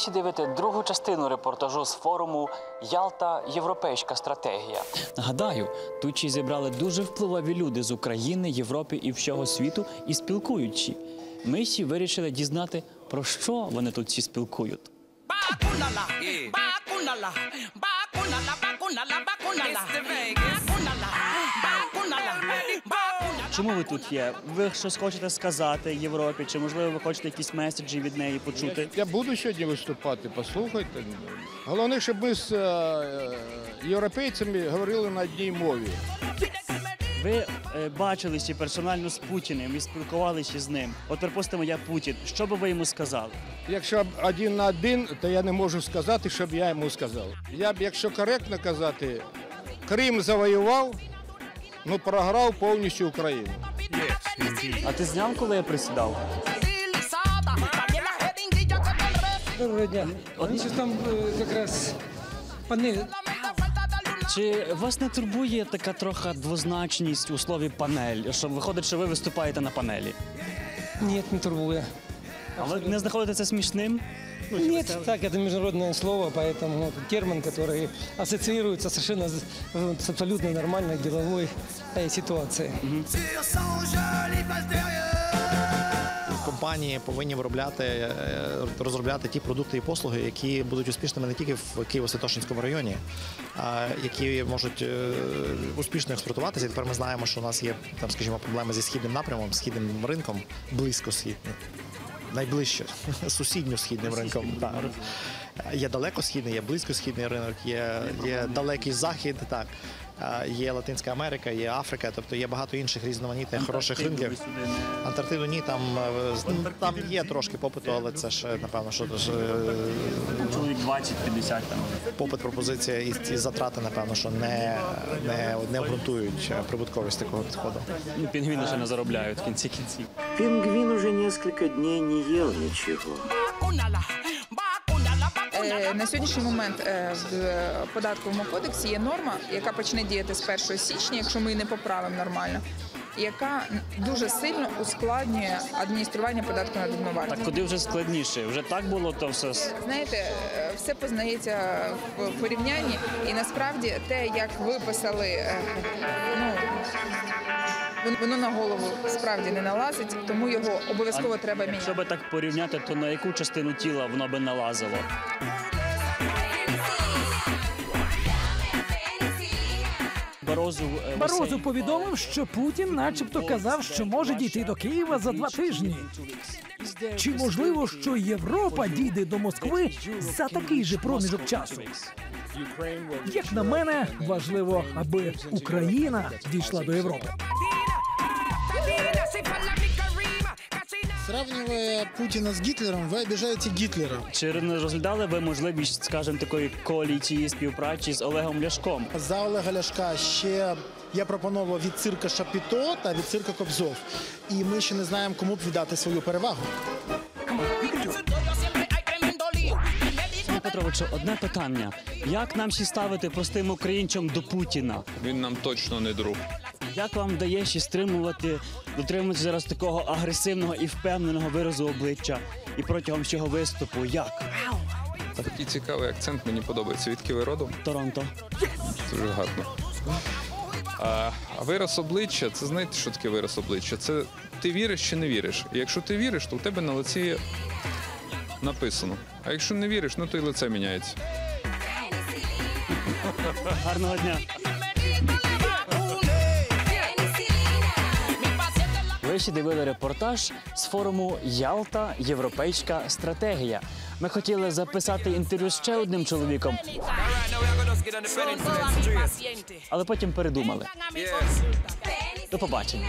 ще дивите другу частину репортажу з форуму Ялта Європейська стратегія. Нагадаю, тут ще зібрали дуже впливові люди з України, Європи і всього світу і спілкуючи. Ми ще вирішили дізнати, про що вони тут всі спілкують. Bakunala, bakunala, bakunala, bakunala, bakunala. Чому ви тут є? Ви щось хочете сказати Європі? Чи можливо ви хочете якісь меседжі від неї почути? Я буду сьогодні виступати, послухайте. Головне, щоб ми з е, європейцями говорили на одній мові. Ви е, бачилися персонально з Путіним і спілкувалися з ним. От, припустимо, я Путін. Що би ви йому сказали? Якщо один на один, то я не можу сказати, щоб я йому сказав. Я б, якщо коректно казати, Крим завоював, ну програв повністю Україну. А ти зняв, коли я присідав? Доброго дня. Вони щось там е, якраз una Чи вас не турбує така трохи двозначність у слові панель? Що виходить, що ви виступаєте на панелі? Ні, не турбує. А ви не знаходите це смішним? Нет, так, это международное слово, поэтому ну, это термин, который ассоциируется совершенно с, э, с абсолютно нормальной деловой э, ситуацией. компанії повинні виробляти, е, розробляти ті продукти і послуги, які будуть успішними не тільки в Києво-Святошинському районі, а які можуть е, успішно експортуватися. І тепер ми знаємо, що у нас є там, скажімо, проблеми зі східним напрямом, східним ринком, близько східним. Найближче сусідньо-східним ринком. Так. Є далекосхідний, є близькосхідний ринок, є, є далекий захід, так. Є Латинська Америка, є Африка, тобто є багато інших різноманітних хороших ринків. Антарктиду ні, там, е, там є трошки попиту, але це ж напевно, що Чоловік 20-50 там. попит, пропозиція і, і затрати, напевно, що не, не, не обґрунтують прибутковість такого підходу. Ну, Пінгвіни ще не заробляють в кінці кінців. Пингвин уже несколько дней не ел ничего. На сьогоднішній момент е, в е, податковому кодексі є норма, яка почне діяти з 1 січня, якщо ми її не поправимо нормально, яка дуже сильно ускладнює адміністрування податку на додану Так куди вже складніше? Вже так було, то все. Знаєте, е, все познається в порівнянні, і насправді те, як виписали, е, ну воно на голову справді не налазить, тому його обов'язково треба міняти. Якщо би так порівняти, то на яку частину тіла воно би налазило? Барозу, е, Барозу повідомив, що Путін, начебто, казав, що може дійти до Києва за два тижні. Чи можливо, що Європа дійде до Москви за такий же проміжок часу? Як на мене, важливо, аби Україна дійшла до Європи. Casina. Сравнивая Путина с Гитлером, вы обижаете Гитлера. Чи не розглядали ви можливість, скажімо, такої коаліції співпраці з Олегом Ляшком? За Олега Ляшка ще я пропонував від цирка Шапіто та від цирка Кобзов. І ми ще не знаємо, кому б віддати свою перевагу. Петровичу, одне питання: як нам всі ставити простим українцям до Путіна? Він нам точно не друг. Як вам вдається стримувати, дотримуватися зараз такого агресивного і впевненого виразу обличчя і протягом всього виступу? Як? Такий цікавий акцент мені подобається. Відки ви родом? Торонто. Дуже гарно. А, а вираз обличчя, це знаєте, що таке вираз обличчя? Це ти віриш чи не віриш. І якщо ти віриш, то у тебе на лиці написано. А якщо не віриш, ну то й лице міняється. Гарного дня. Ви дивили репортаж з форуму Ялта Європейська стратегія. Ми хотіли записати інтерв'ю з ще одним чоловіком, але потім передумали. До побачення.